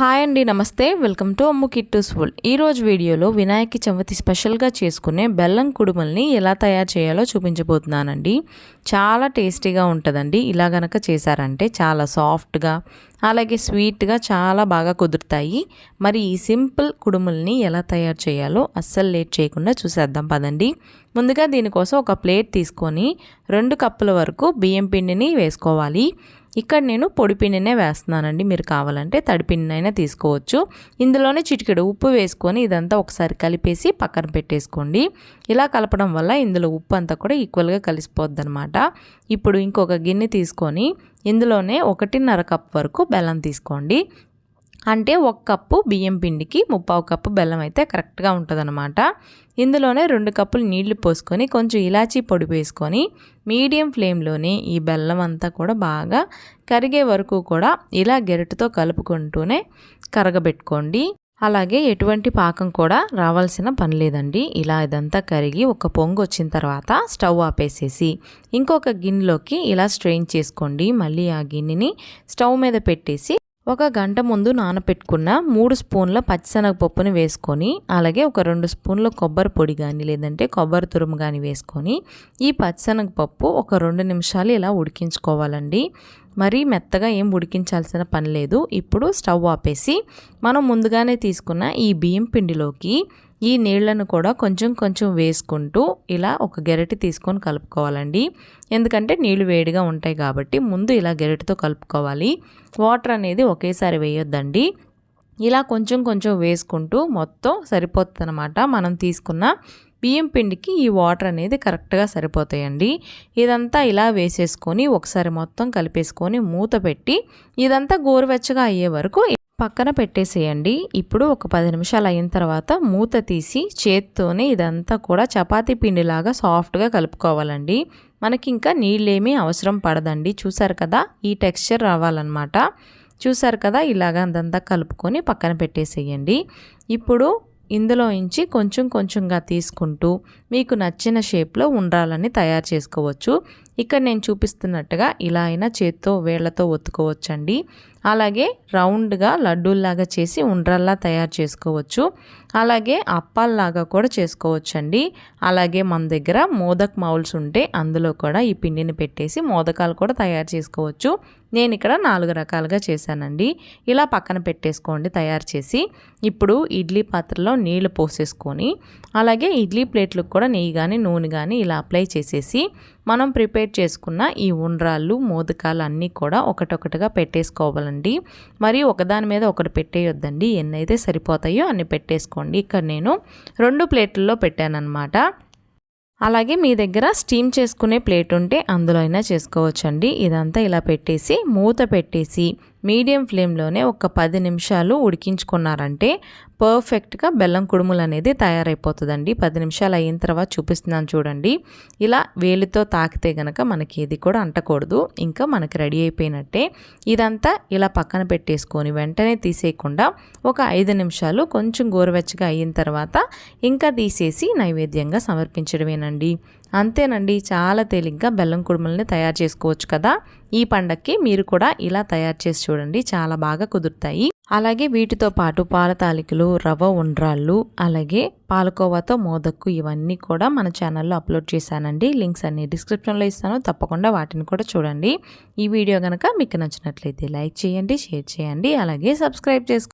Hi అండి నమస్తే. Welcome to Ammu Kittu's world ఈరోజు వీడియోలో వినాయక చవితి స్పెషల్గా చేసుకునే బెల్లం కుడుమల్ని ఎలా తయారు చేయాలో చూపించబోతున్నానండి. చాలా టేస్టీగా ఉంటుందండి. ఇలా గనక చేశారంటే చాలా సాఫ్ట్గా అలాగే స్వీట్గా చాలా బాగా కుదురుతాయి. మరి ఈ సింపుల్ కుడుముల్ని ఎలా తయారు చేయాలో అస్సలు లేట్ చేయకుండా చూసేద్దాం పదండి. ముందుగా దీనికోసం ఒక ప్లేట్ తీసుకొని రెండు కప్పుల వరకు బియ్యం పిండిని వేసుకోవాలి. ఇక్కడ నేను పొడి పిండినే వేస్తున్నానండి. మీరు కావాలంటే తడి పిండినైనా తీసుకోవచ్చు. ఇందులోనే చిటికెడు ఉప్పు వేసుకొని ఇదంతా ఒకసారి కలిపేసి పక్కన పెట్టేసుకోండి. ఇలా కలపడం వల్ల ఇందులో ఉప్పు అంతా కూడా ఈక్వల్గా కలిసిపోద్ది అనమాట ఇప్పుడు ఇంకొక గిన్నె తీసుకొని ఇందులోనే ఒకటిన్నర కప్ వరకు బెల్లం తీసుకోండి. అంటే ఒక కప్పు బియ్యం పిండికి ముప్పావు కప్పు బెల్లం అయితే కరెక్ట్గా ఉంటుందన్నమాట. ఇందులోనే రెండు కప్పులు నీళ్ళు పోసుకొని కొంచెం ఇలాచీ పొడి వేసుకొని మీడియం ఫ్లేమ్లోనే ఈ బెల్లం అంతా కూడా బాగా కరిగే వరకు కూడా ఇలా గెరటితో కలుపుకుంటూనే కరగబెట్టుకోండి. అలాగే ఎటువంటి పాకం కూడా రావాల్సిన పని లేదండి. ఇలా ఇదంతా కరిగి ఒక పొంగు వచ్చిన తర్వాత స్టవ్ ఆపేసేసి ఇంకొక గిన్నెలోకి ఇలా స్ట్రెయిన్ చేసుకోండి. మళ్ళీ ఆ గిన్నెని స్టవ్ మీద పెట్టేసి ఒక గంట ముందు నానపెట్టుకున్న మూడు స్పూన్ల పచ్చిశనగపప్పుని వేసుకొని అలాగే ఒక రెండు స్పూన్ల కొబ్బరి పొడి కానీ లేదంటే కొబ్బరి తురుము కానీ వేసుకొని ఈ పచ్చిశనగపప్పు ఒక రెండు నిమిషాలు ఇలా ఉడికించుకోవాలండి. మరీ మెత్తగా ఏం ఉడికించాల్సిన పని లేదు. ఇప్పుడు స్టవ్ ఆపేసి మనం ముందుగానే తీసుకున్న ఈ బియ్యం పిండిలోకి ఈ నీళ్ళను కూడా కొంచెం కొంచెం వేసుకుంటూ ఇలా ఒక గెరటి తీసుకొని కలుపుకోవాలండి. ఎందుకంటే నీళ్ళు వేడిగా ఉంటాయి కాబట్టి ముందు ఇలా గెరటితో కలుపుకోవాలి. వాటర్ అనేది ఒకేసారి వేయొద్దండి. ఇలా కొంచెం కొంచెం వేసుకుంటూ మొత్తం సరిపోతుందన్నమాట. మనం తీసుకున్న బియ్యం పిండికి ఈ వాటర్ అనేది కరెక్ట్గా సరిపోతాయండి. ఇదంతా ఇలా వేసేసుకొని ఒకసారి మొత్తం కలిపేసుకొని మూత పెట్టి ఇదంతా గోరువెచ్చగా అయ్యే వరకు పక్కన పెట్టేసేయండి. ఇప్పుడు ఒక పది నిమిషాలు అయిన తర్వాత మూత తీసి చేత్తోనే ఇదంతా కూడా చపాతీ పిండిలాగా సాఫ్ట్గా కలుపుకోవాలండి. మనకి ఇంకా నీళ్ళేమీ అవసరం పడదండి. చూసారు కదా? ఈ టెక్స్చర్ రావాలన్నమాట. చూసారు కదా? ఇలాగ అందంతా కలుపుకొని పక్కన పెట్టేసేయండి. ఇప్పుడు ఇందులో ఇంచి కొంచెం కొంచెంగా తీసుకుంటూ మీకు నచ్చిన షేప్లో ఉండాలని తయారు చేసుకోవచ్చు. ఇక్కడ నేను చూపిస్తున్నట్టుగా ఇలా అయినా చేత్తో వేళ్ళతో ఒత్తుకోవచ్చండి. అలాగే రౌండ్గా లడ్డూల్లాగా చేసి ఉండ్రల్లా తయారు చేసుకోవచ్చు. అలాగే అప్పాల్లాగా కూడా చేసుకోవచ్చండి. అలాగే మన దగ్గర మోదక్ మౌల్స్ ఉంటే అందులో కూడా ఈ పిండిని పెట్టేసి మోదకాలు కూడా తయారు చేసుకోవచ్చు. నేను ఇక్కడ నాలుగు రకాలుగా చేశానండి. ఇలా పక్కన పెట్టేసుకోండి తయారు చేసి. ఇప్పుడు ఇడ్లీ పాత్రలో నీళ్ళు పోసేసుకొని అలాగే ఇడ్లీ ప్లేట్లకు కూడా నెయ్యి కానీ నూనె కానీ ఇలా అప్లై చేసేసి మనం ప్రిపేర్ చేసుకున్న ఈ ఉండ్రాళ్ళు మోదకాలు అన్నీ కూడా ఒకటొకటిగా పెట్టేసుకోవాలండి. మరి ఒకదాని మీద ఒకటి పెట్టేయొద్దండి. ఎన్నైతే సరిపోతాయో అన్ని పెట్టేసుకోండి. ఇక్కడ నేను రెండు ప్లేట్లలో పెట్టానన్నమాట. అలాగే మీ దగ్గర స్టీమ్ చేసుకునే ప్లేట్ ఉంటే అందులో అయినా చేసుకోవచ్చండి. ఇదంతా ఇలా పెట్టేసి మూత పెట్టేసి మీడియం ఫ్లేమ్లోనే ఒక పది నిమిషాలు ఉడికించుకున్నారంటే పర్ఫెక్ట్గా బెల్లం కుడుములు అనేది తయారైపోతుందండి. పది నిమిషాలు అయిన తర్వాత చూపిస్తున్నాను చూడండి. ఇలా వేలితో తాకితే గనక మనకి ఇది కూడా అంటకూడదు. ఇంకా మనకి రెడీ అయిపోయినట్టే ఇదంతా ఇలా పక్కన పెట్టేసుకొని వెంటనే తీసేయకుండా ఒక ఐదు నిమిషాలు కొంచెం గోరువెచ్చగా అయిన తర్వాత ఇంకా తీసేసి నైవేద్యంగా సమర్పించడమేనండి. అంతేనండి చాలా తేలిగ్గా బెల్లం కుడుములని తయారు చేసుకోవచ్చు కదా. ఈ పండక్కి మీరు కూడా ఇలా తయారు చేసి చూడండి చాలా బాగా కుదురుతాయి. అలాగే వీటితో పాటు పాల తాలికలు రవ్వ ఉండ్రాళ్ళు అలాగే పాలకోవాతో మోదక్కు ఇవన్నీ కూడా మన ఛానల్లో అప్లోడ్ చేశానండి. లింక్స్ అన్ని డిస్క్రిప్షన్లో ఇస్తాను తప్పకుండా వాటిని కూడా చూడండి. ఈ వీడియో కనుక మీకు నచ్చినట్లయితే లైక్ చేయండి షేర్ చేయండి అలాగే సబ్స్క్రైబ్ చేసుకోండి.